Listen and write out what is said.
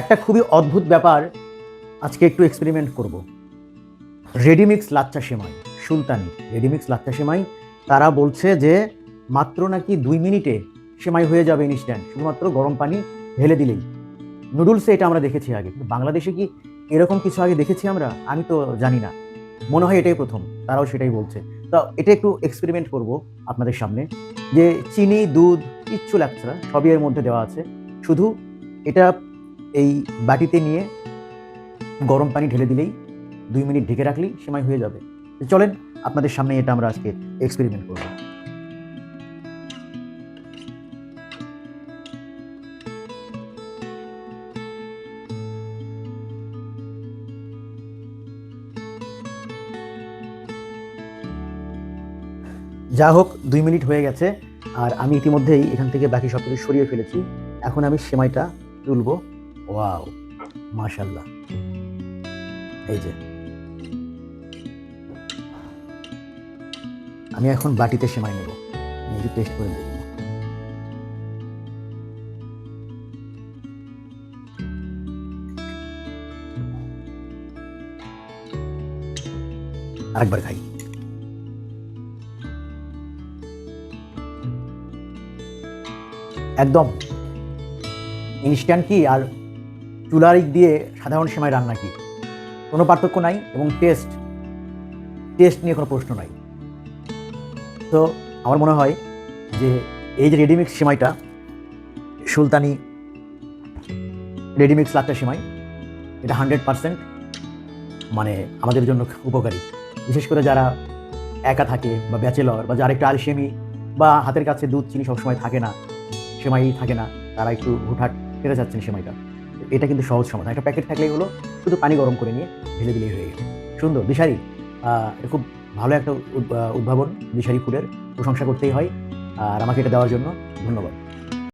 একটা খুবই অদ্ভুত ব্যাপার আজকে একটু এক্সপেরিমেন্ট করব। রেডিমিক্স লাচ্চা সেমাই সুলতানি রেডিমিক্স লাচ্চা সেমাই তারা বলছে যে মাত্র নাকি দুই মিনিটে সেমাই হয়ে যাবে ইনস্ট্যান্ট শুধুমাত্র গরম পানি ঢেলে দিলেই। নুডলসে এটা আমরা দেখেছি আগে, কিন্তু বাংলাদেশে কি এরকম কিছু আগে দেখেছি আমরা? আমি তো জানি না। মনে হয় এটাই প্রথম, তারাও সেটাই বলছে। তো এটা একটু এক্সপেরিমেন্ট করব আপনাদের সামনে, যে চিনি, দুধ, কিচ্ছু লাগছে না, সবই এর মধ্যে দেওয়া আছে। শুধু এটা এই বাটিতে নিয়ে গরম পানি ঢেলে দিলেই দুই মিনিট ঢেকে রাখলেই সেমাই হয়ে যাবে। চলেন, আপনাদের সামনে এটা আমরা আজকে এক্সপেরিমেন্ট করব। যা হোক, দুই মিনিট হয়ে গেছে, আর আমি ইতিমধ্যেই এখান থেকে বাকি সব কিছু সরিয়ে ফেলেছি। এখন আমি সেমাইটা তুলবো। ওয়াও মাশাল্লাহ এই যে। আমি এখন বাটিতে সেমাই নেব। একটু টেস্ট করে দেখব আরেকবার খাই। একদম। ইনস্ট্যান্ট কি আর চুলার দিয়ে সাধারণ সেমাই রান্না কি কোনো পার্থক্য নাই এবং টেস্ট টেস্ট নিয়ে কোনো প্রশ্ন নাই। তো আমার মনে হয় যে এই যে রেডিমিক্স সেমাইটা, সুলতানি রেডিমিক্স লাচ্চা সেমাই, এটা হান্ড্রেড পারসেন্ট মানে আমাদের জন্য উপকারী। বিশেষ করে যারা একা থাকে বা ব্যাচেলর বা যারা একটু আলসেমি বা হাতের কাছে দুধ চিনি সবসময় থাকে না, সেমাই থাকে না, তারা একটু হুটহাট খেতে যাচ্ছেন সেমাইটা। এটা কিন্তু সহজ সমাধান। একটা প্যাকেট থাকলেই হলো শুধু পানি গরম করে নিয়ে ঢেলে দিলেই হয়ে গেল। সুন্দর। দিশারি খুব ভালো একটা উদ- উদ্ভাবন। দিশারি ফুলের প্রশংসা করতেই হয়। আর আমাকে এটা দেওয়ার জন্য ধন্যবাদ।